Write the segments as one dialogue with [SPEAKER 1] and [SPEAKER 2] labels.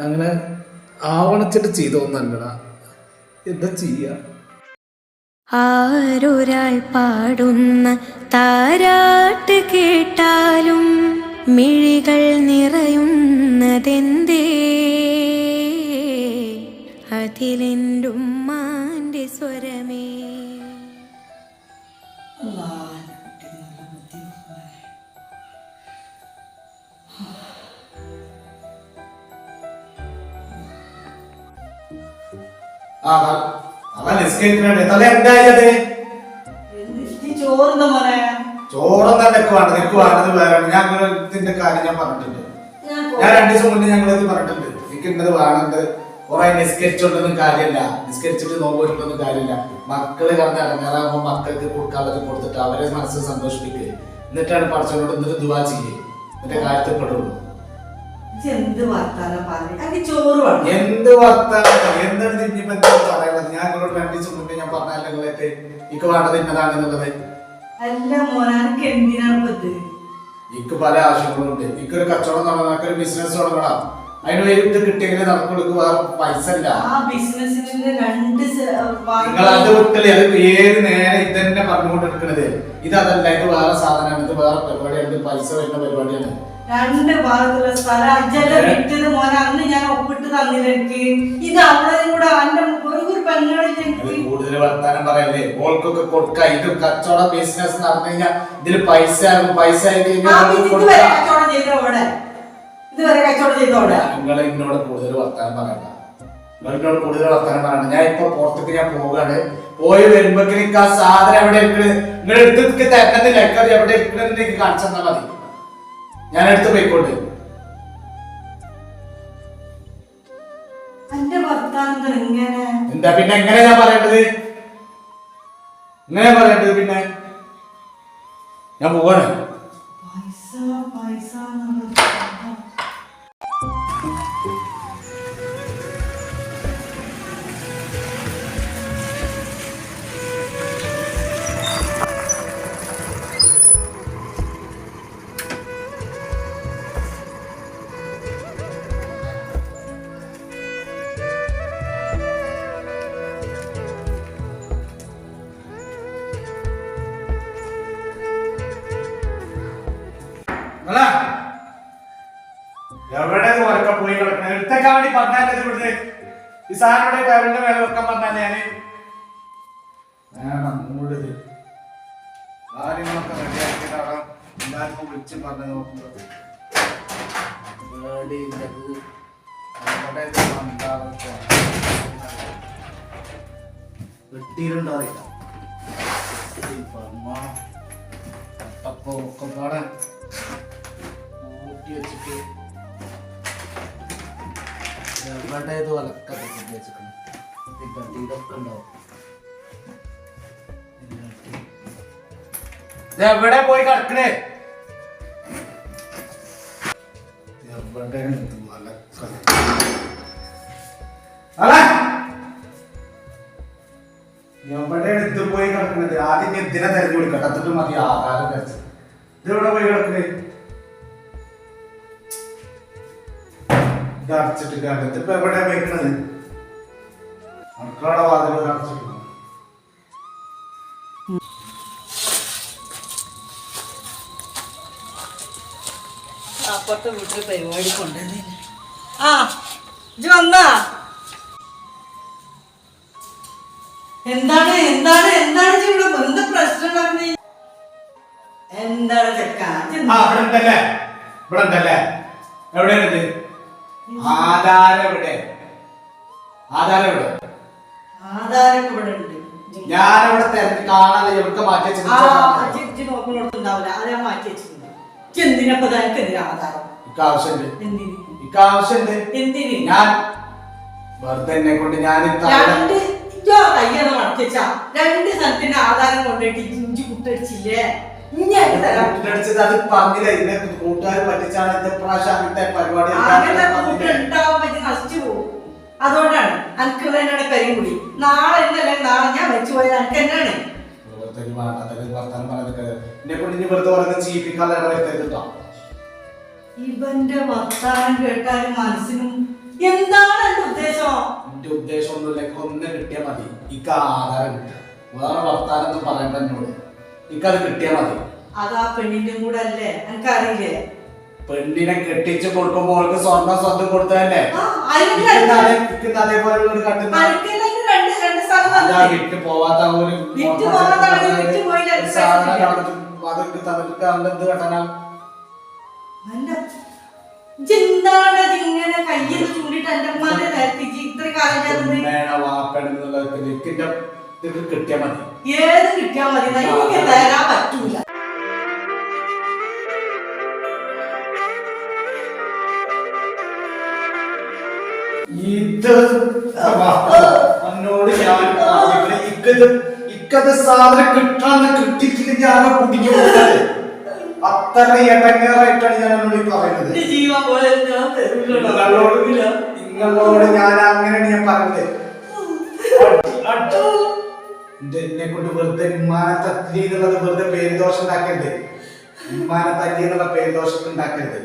[SPEAKER 1] അങ്ങനെ ആവണച്ചിട്ട് ചെയ്തോന്നല്ലടാ എന്താ ചെയ്യാ?
[SPEAKER 2] ആരൊരാൾ പാടുന്ന താരാട്ട് കേട്ടാലും മിഴികൾ നിറയുന്നതെന്തേ? അതിലെന്റുമ്മാന്റെ സ്വരമേ.
[SPEAKER 1] അവൻ തല
[SPEAKER 3] ചോറുന്ന മോനെ?
[SPEAKER 1] ചോറൊന്നും നിനക്ക് വേണ്ട നിനക്ക് വേണ്ടത് വേറെ ഞാൻ ഇതിന്റെ കാര്യം ഞാൻ പറഞ്ഞിട്ടുണ്ട്.
[SPEAKER 3] ഞാൻ
[SPEAKER 1] രണ്ടു ദിവസം മുന്നേ ഞങ്ങൾ ഇത് പറഞ്ഞിട്ടുണ്ട്. എനിക്ക് ഇന്നത് വേണത് കുറെ നിസ്കരിച്ചോണ്ടൊന്നും കാര്യമില്ല. നിസ്കരിച്ചിട്ട് കാര്യമില്ല. മക്കൾ കടന്ന് മക്കൾക്ക് കൊടുക്കാനുള്ളത് കൊടുത്തിട്ട് അവരെ മനസ്സ് സന്തോഷിപ്പിക്കുക എന്നിട്ടാണ് പഠിച്ചവരോട് എന്നിട്ട് ദുവാ ചെയ്യേ. എന്നിട്ട് കാര്യത്തിൽ പെടുള്ളൂ.
[SPEAKER 3] എന്ത് വർത്താനം പറഞ്ഞു? എനിക്ക് ചോറ് വേണം.
[SPEAKER 1] എന്ത് വർത്താനം? എന്താണ് ഇനിയിപ്പോ എന്താ പറയുന്നത്? ഞാൻ നിങ്ങളോട് രണ്ടു ദിവസം മുന്നേ ഞാൻ പറഞ്ഞല്ലേ നിങ്ങളെ ഇക്ക് വേണ്ടത്
[SPEAKER 3] അല്ല മോനെ എനിക്ക് എന്തിനാണ് ഇത്?
[SPEAKER 1] ഇക്ക് പല ആവശ്യങ്ങളുണ്ട്. ഇക്കൊരു കച്ചവടം തുടങ്ങണം എനിക്കൊരു ബിസിനസ് തുടങ്ങണം. അതിന് വേണ്ടി കിട്ടിയെങ്കിൽ നമുക്ക് കൊടുക്കുക പൈസ ഇല്ല.
[SPEAKER 3] ആ ബിസിനസിന്റെ രണ്ട്
[SPEAKER 1] നിങ്ങൾ അത് വിട്ടല്ലേ? അത് ഏത് നേരെ ഇതന്നെ തന്നെ പറഞ്ഞുകൊണ്ട് എടുക്കണത് ഇത് അതല്ല ഇത് വേറെ സാധനമാണ് ഇത് വേറെ പരിപാടിയാണ് ഇത് പൈസ വരുന്ന പരിപാടിയാണ്.
[SPEAKER 3] രണ്ട് ഭാഗത്തുള്ള സ്ഥലം. അജ്ജല്ല വിറ്റത് മോനെ അന്ന് ഞാൻ ഒപ്പിട്ട് തന്നില്ല എനിക്ക്. ഇത് അവളെയും കൂടെ അവന്റെ ഒരു എനിക്ക്.
[SPEAKER 1] കൂടുതൽ വർത്താനം പറയല്ലേ? ഓൾക്കൊക്കെ കൊടുക്ക. ഇത് കച്ചവട ബിസിനസ് നടന്നു കഴിഞ്ഞാൽ ഇതിൽ പൈസ പൈസ.
[SPEAKER 3] ഇതുവരെ കച്ചവടം ചെയ്തോ ഇതുവരെ കച്ചവടം ചെയ്തോ
[SPEAKER 1] നിങ്ങൾ എന്നോട് കൂടുതൽ വർത്താനം പറയണ്ട. എന്നോട് കൂടുതൽ വർത്താനം പറയണ്ട. ഞാൻ ഇപ്പൊ പുറത്തേക്ക് ഞാൻ പോകാണ് പോയി വരുമ്പോ ആ സാധനം എവിടെ ഇരിക്കണ്? നിങ്ങൾ എടുത്ത് തരണമെന്നില്ല. എനിക്കത് എവിടെ ഇരിക്കണെന്ന് എനിക്ക് കാണിച്ചു മതി. ഞാൻ എടുത്ത്
[SPEAKER 3] പോയിക്കോട്ടെ എന്താ
[SPEAKER 1] പിന്നെ എങ്ങനെ ഞാൻ പറയേണ്ടത്? എങ്ങനെ പറയേണ്ടത് പിന്നെ? ഞാൻ പോവാണ്.
[SPEAKER 3] പൈസ പൈസ
[SPEAKER 1] ഇവിടെ ടേബിളിന്റെ മേലെ വെക്കാൻ പറഞ്ഞാൽ ഞാൻ വേണം മൂടത് കാര്യങ്ങളൊക്കെ റെഡിയാക്കിയിട്ടാണ് എല്ലാവർക്കും വിളിച്ച് പറഞ്ഞു നോക്കുന്നത്. അവിടെ. വെട്ടിയിട്ടുണ്ടോ അറിയില്ല ഒക്കെ പാടെ കൂട്ടി വെച്ചിട്ട് എവിടെ ഇത് വലക്ക വെച്ചിട്ടുണ്ട് ഇതിന്റെ ഇതൊക്കെ ഉണ്ടാവും എവിടെ പോയി കിടക്കണേ? എവിടെയാണ് ഇത് എവിടെയാണ് ഇത് പോയി കിടക്കുന്നത് ആദ്യം ഇതിനെ തെരഞ്ഞു വിളിക്കട്ടെ എന്നിട്ട് മതി ആകാലം കഴിച്ചത് ഇതെവിടെ പോയി കിടക്കണേ? ഇത് അടച്ചിട്ട് കണ്ടത് ഇപ്പൊ എവിടെ വെക്കണത്? അടുക്കള വാതിൽ അടച്ചിട്ടു
[SPEAKER 3] അപ്പുറത്തെ വീട്ടിൽ പരിപാടി കൊണ്ടുവന്നില്ല ആ വന്നാ? എന്താണ് എന്താണ് എന്താണ് ഇവിടെ എന്ത് പ്രശ്നം എന്താണ് ചെക്ക
[SPEAKER 1] ഇവിടെ ഉണ്ടല്ലേ? ഇവിടെ ഉണ്ടല്ലേ? എവിടെയാണ് ഇത് ആധാരം എവിടെ ആധാരം എവിടെ
[SPEAKER 3] ആധാരൊക്കെ ഇവിടെ ഉണ്ട്
[SPEAKER 1] ഞാൻ ഇവിടെ തിരഞ്ഞ് കാണാതെ എവിടെ മാറ്റി
[SPEAKER 3] വെച്ചിട്ടുണ്ട്. ആധാരം?
[SPEAKER 1] ഞാൻ വെറുതെ എന്നെ കൊണ്ട് ഞാൻ
[SPEAKER 3] രണ്ട് സ്ഥലത്തിന്റെ ആധാരം കൊണ്ടിട്ട് ഇഞ്ചി കുട്ടടിച്ചില്ലേ
[SPEAKER 1] അത് പറഞ്ഞില്ല ഇതിനെ കൂട്ടുകാർ പറ്റിച്ചാണ് പ്രാവശ്യം അങ്ങനത്തെ പരിപാടി
[SPEAKER 3] അതുകൊണ്ടാണ് കരിയും കൂടി. നാളെ എന്നല്ലേ നാളെ ഞാൻ വെച്ചു പോയത് എന്നാണ് ഇവന്റെ വർത്താനം കേട്ടാൽ മനസ്സിനും എന്താണ് എന്റെ ഉദ്ദേശം?
[SPEAKER 1] എന്റെ ഉദ്ദേശം ഒന്നുമില്ല. ഒന്ന് മതി. ഇക്ക് ആ ആധാരം കിട്ടുക. വേറെ വർത്താനം ഒന്നും പറയണ്ട എന്നോട്. ഇക്ക് കിട്ടിയാ മതി.
[SPEAKER 3] അതാ പെണ്ണിന്റെ കൂടെ അല്ലേ? എനിക്കറിയില്ലേ
[SPEAKER 1] പെണ്ണിനെ കെട്ടിച്ച് കൊടുക്കുമ്പോൾ അവൾക്ക് സ്വർണം സ്വന്തം കൊടുത്തതല്ലേ?
[SPEAKER 3] ആ,
[SPEAKER 1] പോവാത്ത ഒരു അതൊക്കെ എന്ത് കെട്ടണം.
[SPEAKER 3] ഇങ്ങനെ കയ്യിൽ എന്റെ ഉമ്മാന്റെ നേരത്തെ ഇത്ര കാലം
[SPEAKER 1] വാപ്പണെന്നുള്ള കിട്ടിയാൽ മതി.
[SPEAKER 3] ഏത് കിട്ടിയാൽ മതി? എനിക്ക് തരാൻ പറ്റൂല.
[SPEAKER 1] ഇത് എന്നോട് ഞാൻ. ഇക്കത് ഇക്കത് സാധനം കിട്ടാന്ന് കിട്ടിയിട്ടില്ല ഞാൻ കുടിക്ക് പോകുന്നത്. അത്ര എടങ്ങേറായിട്ടാണ് ഞാൻ എന്നോട് പറയുന്നത്. നിങ്ങളോട് നിങ്ങളോട് ഞാൻ അങ്ങനെയാണ് ഞാൻ പറഞ്ഞത്. എന്നെ കൊണ്ട് വെറുതെ ഉമ്മാനെ എന്നുള്ളത് വെറുതെ പേരുദോഷം ഉണ്ടാക്കരുത്. ഉമ്മാനെ തല്ലി എന്നുള്ള പേരുദോഷം ഉണ്ടാക്കരുത്.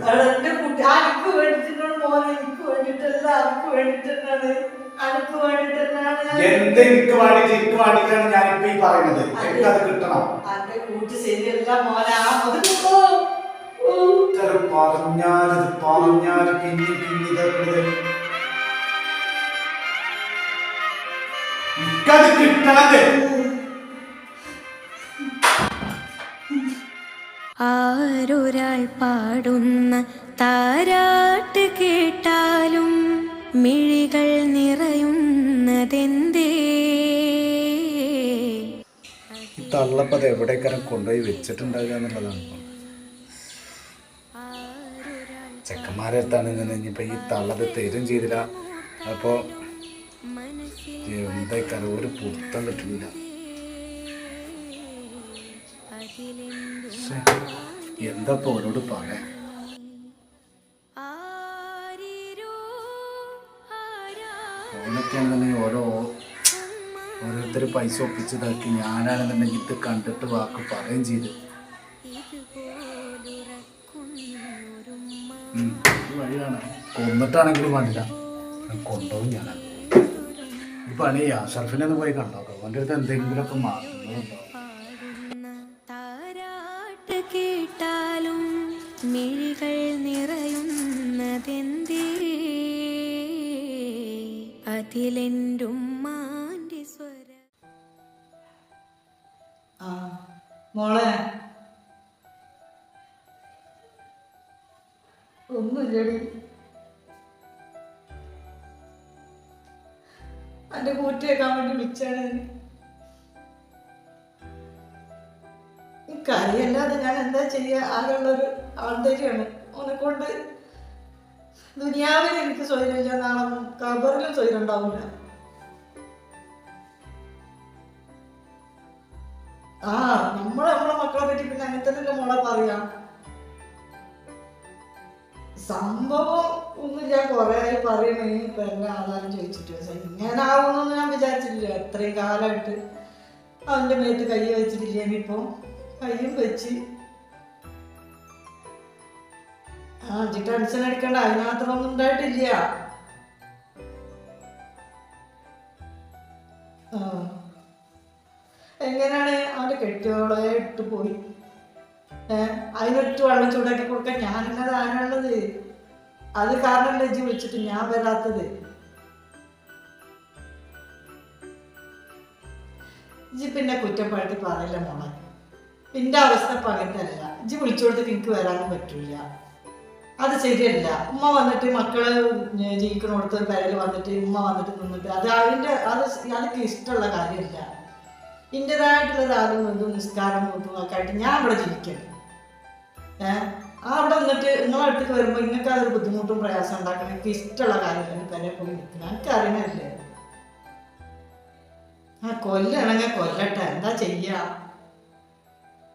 [SPEAKER 3] എനിക്ക്
[SPEAKER 1] എന്ത് എനിക്ക് വേണ്ടിട്ട് എനിക്ക് വേണ്ടിട്ടാണ് ഞാനിപ്പോ ഈ പറയുന്നത്. എനിക്കത് കിട്ടണം.
[SPEAKER 3] അന്റെ കൂട്ടി ശരിയല്ല മോനെ ആ മുതൽ
[SPEAKER 1] ഇത്ര പറഞ്ഞാലത് പറഞ്ഞാൽ പിന്നെ പിന്നെ ഇതൊക്കെ എനിക്കത് കിട്ടാതെ
[SPEAKER 2] ആരൊരാൾ പാടുന്ന താരാട്ട് കേട്ടാലും മിഴികൾ നിറയുന്നതെന്തേ?
[SPEAKER 1] തള്ളപ്പത് എവിടേക്കാരും കൊണ്ടുപോയി വെച്ചിട്ടുണ്ടാകുക എന്നുള്ളതാണ് ഇപ്പം. ചെക്കന്മാരെ അടുത്താണ് ഇനിയിപ്പോ ഈ തള്ളത് തരും ചെയ്തില്ല. അപ്പോ എന്തായിക്കാരം ഒരു പൊരുത്തം കിട്ടുന്നില്ല. എന്താ ഓരോട് പറയാൻ
[SPEAKER 2] ആരാ
[SPEAKER 1] ഓനൊക്കെയാണെന്നുണ്ടെങ്കിൽ ഓരോ ഓരോരുത്തർ പൈസ ഒപ്പിച്ചതാക്കി ഞാനാണെന്നുണ്ടെങ്കിൽ ഇത് കണ്ടിട്ട് വാക്ക് പറയുകയും ചെയ്ത്. വഴി കാണാം കൊന്നിട്ടാണെങ്കിലും വേണ്ടില്ല. കൊണ്ടോ ഞാൻ ഈ പണി ഒന്ന് പോയി കണ്ടോ അവന്റെ അടുത്ത് എന്തെങ്കിലുമൊക്കെ മാറുന്നുണ്ടോ
[SPEAKER 2] കേട്ടാലും മിഴികൾ നിറയുന്നതെന്തേ? അതിലെന്റുമ്മാന്റെ സ്വര
[SPEAKER 3] ആ മോളെ. ഒന്നുമില്ലടി. എന്റെ കേൾക്കാൻ വേണ്ടി വിളിച്ചാണ്. കറിയല്ലാതെ ഞാൻ എന്താ ചെയ്യുക ആകെയുള്ളൊരു ആന്തര്യാണ് അവനെ കൊണ്ട് ദുനിയാവിൽ എനിക്ക് സ്വയമില്ല നാളെ കബറിലും സ്വയം ഉണ്ടാവില്ല ആ നമ്മളെ നമ്മളെ മക്കളെ പറ്റി പിന്നെ അങ്ങനെ തന്നെ മോളെ പറയാം. സംഭവം ഒന്നും ഞാൻ കുറെ ആയി പറയണേ ഇപ്പൊ എന്നെ ആധാരം ചോദിച്ചിട്ട്. ഇങ്ങനെ ആവുമെന്നൊന്നും ഞാൻ വിചാരിച്ചിട്ടില്ല. എത്രയും കാലമായിട്ട് അവന്റെ മേത്ത് കൈ വെച്ചിട്ടില്ല. ഇനിയിപ്പോ കയ്യും വെച്ച്. ആ ഇജ്ജ് ടെൻഷൻ അടിക്കണ്ട. അതിനകത്തൊന്നും ഉണ്ടായിട്ടില്ല. എങ്ങനെയാണ് അവന്റെ കെട്ടിയോളെ പോയി? അതിനൊട്ട് വെള്ളം ചൂടാക്കി കൊടുക്കാൻ ഞാനല്ലാതെ ആരാണുള്ളത് അത് കാരണം ലജ്ജി വിളിച്ചിട്ട് ഞാൻ വരാത്തത്. ഇജ്ജ് പിന്നെ കുറ്റപ്പെടുത്തി പറയില്ല മോളെ. നിന്റെ അവസ്ഥ പകരത്തല്ല ഇജ്ജ് വിളിച്ചു കൊടുത്തിട്ട് എനിക്ക് വരാനും പറ്റില്ല അത് ശരിയല്ല. ഉമ്മ വന്നിട്ട് മക്കൾ ജീവിക്കണോടത്ത് പേരിൽ വന്നിട്ട് ഉമ്മ വന്നിട്ട് നിന്നിട്ട് അത് അതിന്റെ അത് അതൊക്കെ ഇഷ്ടമുള്ള കാര്യമില്ല. എന്റെതായിട്ടുള്ള ഒരാളും നിസ്കാരം ഒക്കെ ആയിട്ട് ഞാൻ ഇവിടെ ജീവിക്കണം ഏഹ് ആ അവിടെ വന്നിട്ട് നിങ്ങളെ അടുത്തേക്ക് വരുമ്പോൾ നിങ്ങൾക്ക് അതൊരു ബുദ്ധിമുട്ടും പ്രയാസം ഉണ്ടാക്കണം. എനിക്ക് ഇഷ്ടമുള്ള കാര്യമില്ല തന്നെ പോയി നിൽക്കണം എനിക്ക് അറിയണല്ലേ ആ കൊല്ലണെങ്കിൽ കൊല്ലട്ടെ. എന്താ ചെയ്യ?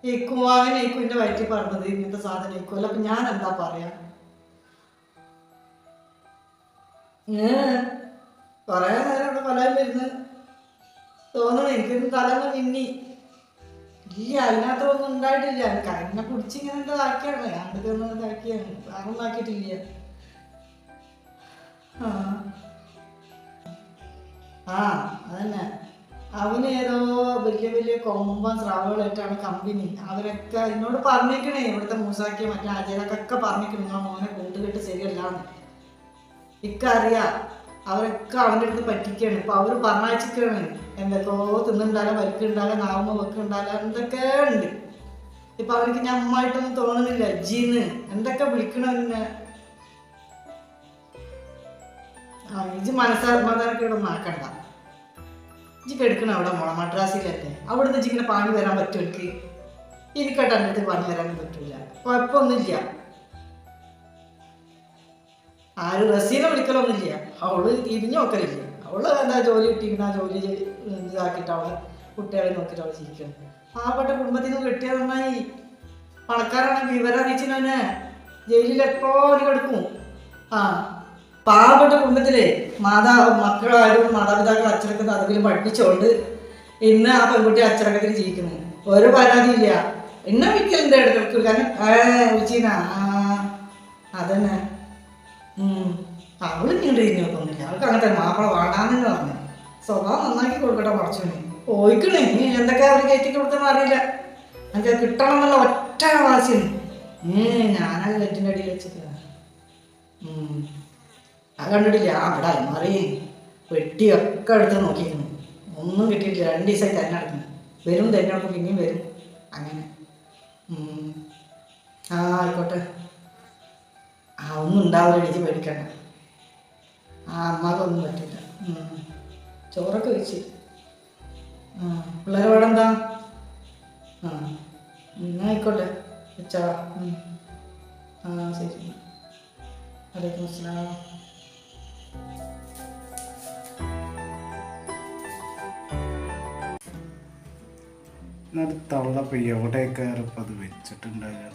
[SPEAKER 3] ഇക്കും അങ്ങനെ ഇക്കും എന്റെ വയറ്റിൽ പറഞ്ഞത് ഇങ്ങനത്തെ സാധനം ഇക്കുമല്ല അപ്പൊ ഞാൻ എന്താ പറയാ കൊറേ നേരം ഇവിടെ പലരും വരുന്നു. തോന്നണം എനിക്കൊരു തലന്ന് മിന്നി. ഇല്ല അതിനകത്തൊന്നും ഉണ്ടായിട്ടില്ല. കരഞ്ഞ പിടിച്ചിങ്ങനെ എന്താക്കിയാണ് ആണ്ടൊക്കെ ഒന്നും ഇതാക്കിയാണ് അതൊന്നും ആക്കിയിട്ടില്ല. ആ. ആ അതന്നെ. അവന് ഏതോ വലിയ വലിയ കൊമ്പൻ സ്രാവുകളായിട്ടാണ് കമ്പനി അവരൊക്കെ എന്നോട് പറഞ്ഞേക്കണേ. ഇവിടുത്തെ മൂസാക്കിയ മറ്റേ അജയതൊക്കെ പറഞ്ഞേക്കണേ. നിങ്ങളെ മോനെ കൂട്ടുകെട്ട് ശരിയല്ലാന്ന്. ഇക്കറിയാം. അവരൊക്കെ അവന്റെ അടുത്ത് പറ്റിക്കാണ്. ഇപ്പൊ അവർ പറഞ്ഞാച്ചിക്കാണ് എന്തൊക്കെയോ തിന്നുണ്ടാലോ വരക്കുണ്ടാലോ നാവുമ്പോ വെക്കുണ്ടാലോ എന്തൊക്കെ ഉണ്ട്. ഇപ്പൊ അവർക്ക് ഞാൻ അമ്മായിട്ടൊന്നും തോന്നുന്നില്ല. ജീന്ന് എന്തൊക്കെ വിളിക്കണെന്നെ ആ ഇജ് മനസ്സാത്മാതാനൊക്കെ ആക്കണ്ട ഇജ് കെടുക്കണം അവിടെ മോളെ മദ്രാസിലല്ലേ? നിന്ന് ഇങ്ങനെ പാണി വരാൻ പറ്റും എനിക്ക്? എനിക്കട്ട് എന്റെ അടുത്ത് പാണി വരാനും പറ്റൂല. കുഴപ്പമൊന്നുമില്ല. ആരും റസീനെ വിളിക്കലൊന്നുമില്ല. അവൾ തിരിഞ്ഞു നോക്കലില്ല. അവൾ എന്താ ജോലി കിട്ടിക്കുന്ന ജോലി ചെയ്ത് ഇതാക്കിയിട്ട് അവൾ കുട്ടികളെ നോക്കിയിട്ട് അവൾ ജീവിക്കണം. പാവപ്പെട്ട കുടുംബത്തിൽ നിന്ന് കിട്ടിയത് നന്നായി. പണക്കാരാണ് വിവരം അറിയിച്ചവനെ ജയിലിൽ എപ്പോഴും കിടക്കും. ആ പാവപ്പെട്ട കുടുംബത്തിലെ മാതാ മക്കളായാലും മാതാപിതാക്കൾ അച്ചടക്ക അതെങ്കിലും പഠിപ്പിച്ചോണ്ട് ഇന്ന് ആ പെൺകുട്ടി അച്ചടക്കത്തിൽ ജീവിക്കുന്നു. ഒരു എന്നെ വിളിക്കലുണ്ട് ഇടയ്ക്ക് കാരണം ഉച്ചീന ആ അതന്നെ. അവൾ ഇങ്ങോട്ട് തിരിഞ്ഞു നോക്കുന്നില്ല. അവൾക്ക് അങ്ങനത്തെ മാപ്പിള വേണ്ടാന്ന് പറഞ്ഞു. സ്വഭാവം നന്നാക്കി കൊടുക്കട്ടെ കുറച്ചുകൂടി പോയിക്കണേ. ഇനി എന്തൊക്കെ അവർ കയറ്റി കൊടുക്കുന്ന അറിയില്ല. എനിക്ക് കിട്ടണം എന്നുള്ള ഒറ്റ വാശിയാണ് ഏ ഞാനത് നെറ്റിന്റെ അടിയിൽ വെച്ചിട്ട് അത് കണ്ടിട്ടില്ല. അവിടെ അലമാറി പെട്ടിയൊക്കെ എടുത്ത് നോക്കിയിരുന്നു ഒന്നും കിട്ടിയിട്ടില്ല. രണ്ട് ദിവസമായി തന്നെ നടക്കുന്നു. വരും തന്നെ പിന്നെയും വരും. അങ്ങനെ. ആ ആയിക്കോട്ടെ. ആ ഒന്നും ഉണ്ടാവില്ല എനിക്ക് പേടിക്കണ്ട ആ അമ്മാക്കൊന്നും പറ്റില്ല. ചോറൊക്കെ വെച്ച്. ആ പിള്ളേരെ ഇവിടെ എന്താ ആയിക്കോട്ടെ. വെച്ചാ. ആ ശരി. വലൈക്കും അസ്സലാം.
[SPEAKER 1] തള്ള എവിടെയൊക്കെ ഇപ്പൊ അത് വെച്ചിട്ടുണ്ടാകുക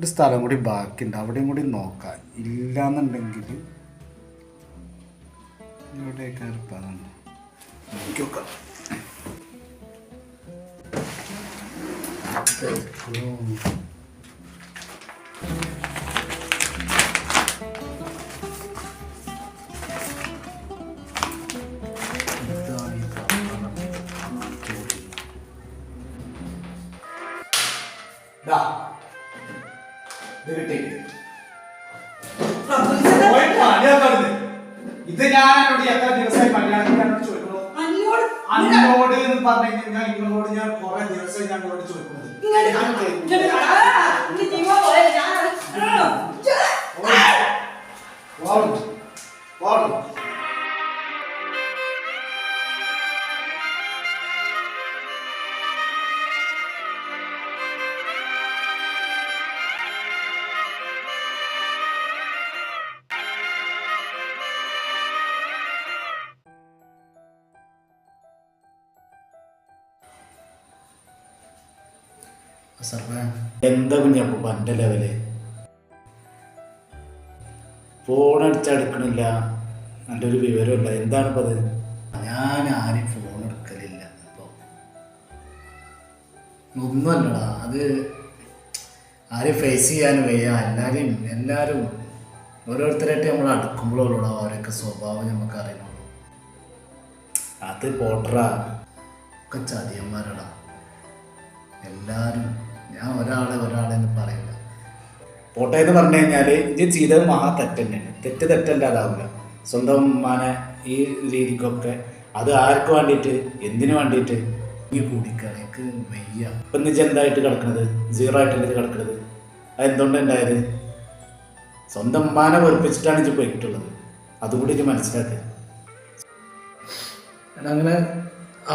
[SPEAKER 1] ഒരു സ്ഥലം കൂടി ബാക്കിയുണ്ട്. അവിടെയും കൂടി നോക്കാം. ഇതാണ് ദാ, ഇത് ഞാൻ എന്നോട് എത്ര ദിവസമായി മലയാളത്തിൽ എന്നോട് ചോദിക്കണു അന്നോട് എന്ന് പറഞ്ഞു കഴിഞ്ഞാൽ നിങ്ങളോട് ഞാൻ കുറെ ദിവസമായി ഞാൻ നിങ്ങളോട് ചോദിക്കുന്നത് ഞാൻ വാടും എന്താ കുഞ്ഞപ്പ പന്റെ ലെവൽ? ഫോൺ അടിച്ചടുക്കണില്ല നല്ലൊരു വിവരമില്ല എന്താണ് അത് ഞാൻ ആരും ഫോൺ എടുക്കലില്ല. ഇപ്പൊ ഒന്നുമല്ലടാ. അത് ആരെയും ഫേസ് ചെയ്യാനും വയ്യ. എല്ലാരെയും എല്ലാരും ഓരോരുത്തരായിട്ട് നമ്മൾ അടുക്കുമ്പോഴുള്ളൂടാ അവരൊക്കെ സ്വഭാവം നമുക്ക് അറിയുന്നുള്ളൂ അത് പോട്ടറാ. ഒക്കെ ചതിയന്മാരടാ. എല്ലാരും ഞാൻ ഒരാളെ ഒരാളെന്ന് പറയില്ല. പോട്ടെ എന്ന് പറഞ്ഞു കഴിഞ്ഞാൽ ഇത് ചെയ്തത് മഹാ തെറ്റ് തന്നെയാണ് തെറ്റ് തെറ്റല്ലാതാവില്ല സ്വന്തം മാന ഈ രീതിക്കൊക്കെ അത് ആർക്ക് വേണ്ടിയിട്ട് എന്തിനു വേണ്ടിയിട്ട്? ഈ കൂടിക്കാണ് എനിക്ക് വയ്യ. ഇപ്പം ഇജ്ജ് എന്തായിട്ട് കിടക്കണത്? സീറോ ആയിട്ടല്ലേ ഇത് കിടക്കണത്? അതെന്തുകൊണ്ട് ഉണ്ടായത് സ്വന്തം മാന വെറുപ്പിച്ചിട്ടാണ് ഇജ്ജ് പോയിട്ടുള്ളത്. അതുകൂടി ഇജ്ജ് മനസ്സിലാക്കുക അങ്ങനെ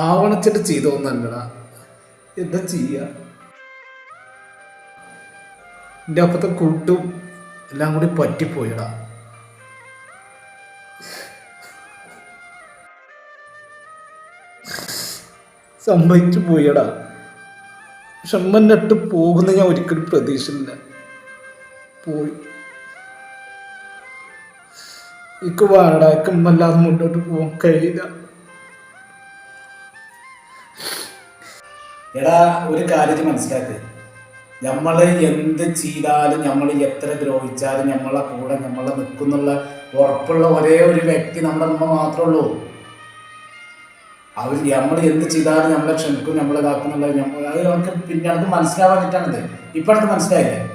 [SPEAKER 1] ആവണച്ചിട്ട് ചെയ്തോന്നല്ലടാ എന്താ ചെയ്യാ? എന്റെ അപ്പത്തെ കൂട്ടും എല്ലാം കൂടി പറ്റിപ്പോയിടാ. സംഭവിച്ചു പോയടാ. ഷമ്മന്നിട്ട് നട്ട് പോകുന്ന ഞാൻ ഒരിക്കലും പ്രതീക്ഷയില്ല പോയി. എനിക്ക് വാടാക്കുമ്പല്ലാതെ മുന്നോട്ട് പോകാൻ കഴിയില്ല. എടാ ഒരു കാര്യത്തിൽ മനസ്സിലാക്ക്. നമ്മൾ എന്ത് ചെയ്താലും നമ്മൾ എത്ര ദ്രോഹിച്ചാലും നമ്മളെ കൂടെ നമ്മളെ നിൽക്കുന്നുള്ള ഉറപ്പുള്ള ഒരേ ഒരു വ്യക്തി നമ്മുടെ അമ്മ മാത്രമേ ഉള്ളൂ. അവർ നമ്മൾ എന്ത് ചെയ്താലും നമ്മളെ ക്ഷമിക്കും നമ്മളെ ഇതാക്കുന്നുള്ള നമ്മൾ അത് നമുക്ക് പിന്നെ നമുക്ക് മനസ്സിലാവാനിട്ടാണിത് ഇപ്പം എനിക്ക് മനസ്സിലായില്ലേ?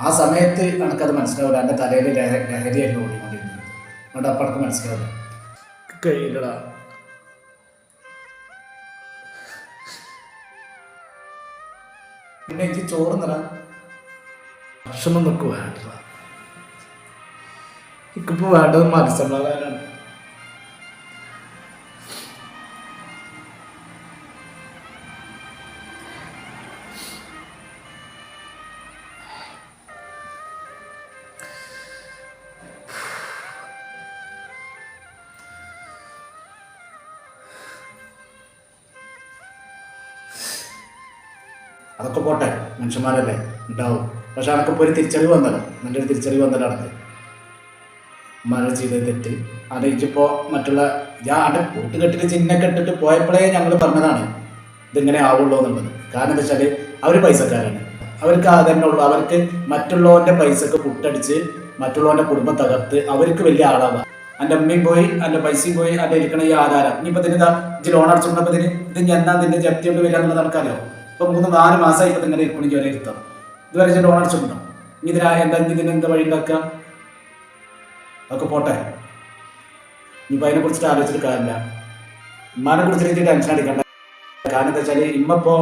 [SPEAKER 1] ആ സമയത്ത് എനിക്കത് മനസ്സിലാവില്ല. എന്റെ തലയിൽ ലഹ- ലഹരിയായിരുന്നു ഓടിക്കൊണ്ടിരുന്നത്. അതുകൊണ്ട് അപ്പം എനിക്ക് മനസ്സിലാവില്ല. കഴിയില്ലടാ പിന്നെ എനിക്ക് ചോറ് നിറ ഭക്ഷണം നിൽക്കുക വേണ്ട എനിക്കിപ്പോൾ വേണ്ടത് അതൊക്കെ പോട്ടെ മനുഷ്യന്മാരല്ലേ? ഉണ്ടാവും. പക്ഷെ അനക്കിപ്പോൾ ഒരു തിരിച്ചറിവ് വന്നല്ലോ. നല്ലൊരു തിരിച്ചറിവ് അടുത്ത് മഴ ചെയ്ത തെറ്റ്. ആലോചിച്ചപ്പോൾ മറ്റുള്ള ഞാൻ അവിടെ കൂട്ടുകെട്ടിൽ ചിഹ്നൊക്കെ കെട്ടിട്ട് പോയപ്പോഴേ ഞങ്ങൾ പറഞ്ഞതാണ് ഇതിങ്ങനെ ആവുള്ളൂ എന്നുള്ളത്. കാരണം എന്താ വെച്ചാൽ അവർ പൈസക്കാരാണ്. അവർക്ക് അതന്നെ ഉള്ളൂ. അവർക്ക് മറ്റുള്ളവന്റെ പൈസക്ക് പുട്ടടിച്ച് മറ്റുള്ളവന്റെ കുടുംബം തകർത്ത് അവർക്ക് വലിയ ആളാവുക എന്റെ അമ്മയും പോയി എന്റെ പൈസയും പോയി എന്റെ ഇരിക്കണ ഈ ആധാരം. ഇനിയിപ്പോൾ ഇതിന് ഇതാ ലോൺ അടച്ചുകൊണ്ടപ്പോൾ ഇതിന് ഇത് എന്നാ ഇതിന്റെ ജപ്തി കൊണ്ട് വരിക എന്നുള്ളത് നമുക്കറിയാം ഇപ്പൊ മൂന്ന് നാല് മാസമായി ഇപ്പൊ ഇങ്ങനെ ഇരിക്കണെങ്കിൽ വരെ ഇരുത്താം ഇതുവരെ ലോൺ അടച്ചിട്ടുണ്ടോ? ഇനി ഇതിനാ എന്താ ഇനി ഇതിന് എന്താ വഴി ഉണ്ടാക്കുക? അതൊക്കെ പോട്ടെ. ഇനിയിപ്പോൾ അതിനെ കുറിച്ചിട്ട് ആലോചിച്ചിട്ട് കാര്യമില്ല. ഉമ്മാനെ കുറിച്ച് എനിക്ക് ടെൻഷൻ അടിക്കണ്ട. കാരണം എന്താ വെച്ചാൽ ഇമ്മപ്പോ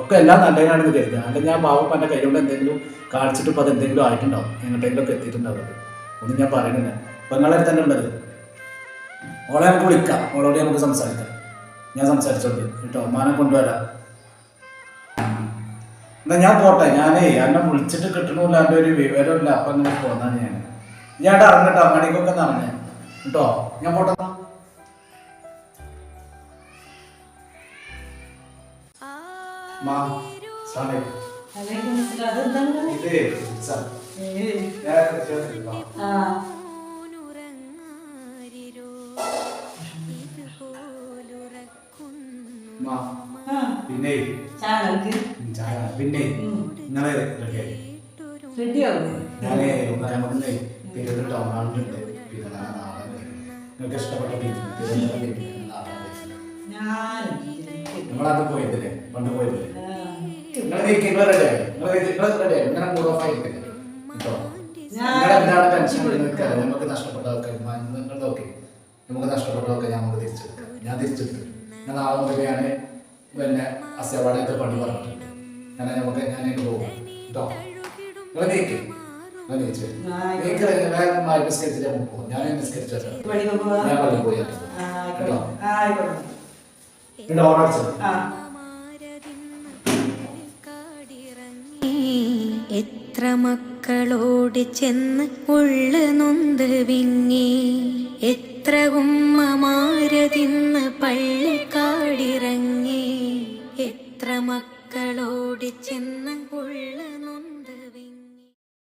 [SPEAKER 1] ഒക്കെ എല്ലാം നല്ലതിനാണെന്ന് കരുതുക. അല്ലെങ്കിൽ ഞാൻ പാവം എന്റെ കൈകൊണ്ട് എന്തെങ്കിലും കാണിച്ചിട്ട് ഇപ്പോൾ അത് എന്തെങ്കിലും ആയിട്ടുണ്ടാവും. എങ്ങോട്ടെങ്കിലും ഒക്കെ എത്തിയിട്ടുണ്ടാവും ഒന്നും ഞാൻ പറയുന്നില്ല ഇപ്പം നിങ്ങളെ തന്നെ ഉള്ളത്. ഓളെ നമുക്ക് വിളിക്കാം. ഓളോട് നമുക്ക് സംസാരിക്കാം. ഞാൻ സംസാരിച്ചോണ്ട് കേട്ടോ? ഉമ്മാനെ കൊണ്ടുവരാം. എന്നാ ഞാൻ പോട്ടെ ഞാനേ എന്നെ വിളിച്ചിട്ട് കിട്ടണില്ല എന്റെ ഒരു വിവരമില്ല അപ്പൊ അങ്ങനെ പോന്നാണ് ഞാൻ. ഞാൻ അറിഞ്ഞിട്ടോ മണിക്കൊക്കെ നടന്നേ. കേട്ടോ? ഞാൻ പോട്ടെ. മാ, സാറേ, ഇത് സാർ, ഞാൻ കൃത്യമായിട്ട് വാ. പിന്നെ പിന്നെ നിങ്ങളെ ഞാനേ നമുക്കിന്ന് തിരുവനന്തപുരം ടൗണാളുണ്ട് പിന്നെ നാളെ നിങ്ങൾക്ക് ഇഷ്ടപ്പെട്ട
[SPEAKER 3] ഞാൻ
[SPEAKER 1] നമ്മളത് പോയതല്ലേ? പണ്ട് പോയതല്ലേ? നിങ്ങളെ നിങ്ങളെ റെഡിയായി നിങ്ങളെ നിങ്ങളെ റെഡിയായി ഇങ്ങനെ മൂഡ് ഓഫ് ആയിരിക്കില്ല കേട്ടോ നിങ്ങളെന്താണ് ടെൻഷൻ നമുക്ക് നഷ്ടപ്പെട്ടതൊക്കെ നമുക്ക് നഷ്ടപ്പെട്ടതൊക്കെ നമുക്ക് തിരിച്ചെടുക്കാം. ഞാൻ തിരിച്ചെടുത്തു. ഞാൻ നാളെ മുതലാണ് ഞാൻ പിന്നെ അസ്യവാടത്തെ പണി പറഞ്ഞിട്ടുണ്ട്. ഞാൻ നമുക്ക് ഇങ്ങ് പോകും. കേട്ടോ? നിങ്ങൾ നീക്ക്. നിസ്കരിച്ചിട്ട് പോകും. ഞാൻ നിസ്കരിച്ചു ഞാൻ പള്ളി പോയി.
[SPEAKER 3] ആ, ആയിക്കോട്ടെ.
[SPEAKER 2] എത്ര മക്കളോട് ചെന്ന് ഉള്ളു നൊന്ത് വിങ്ങി. എത്ര ഉമ്മമാരതിന്ന് പള്ളിക്കാടിറങ്ങി എത്ര മക്കളോട് ചെന്ന് ഉള്ളു നൊന്ത്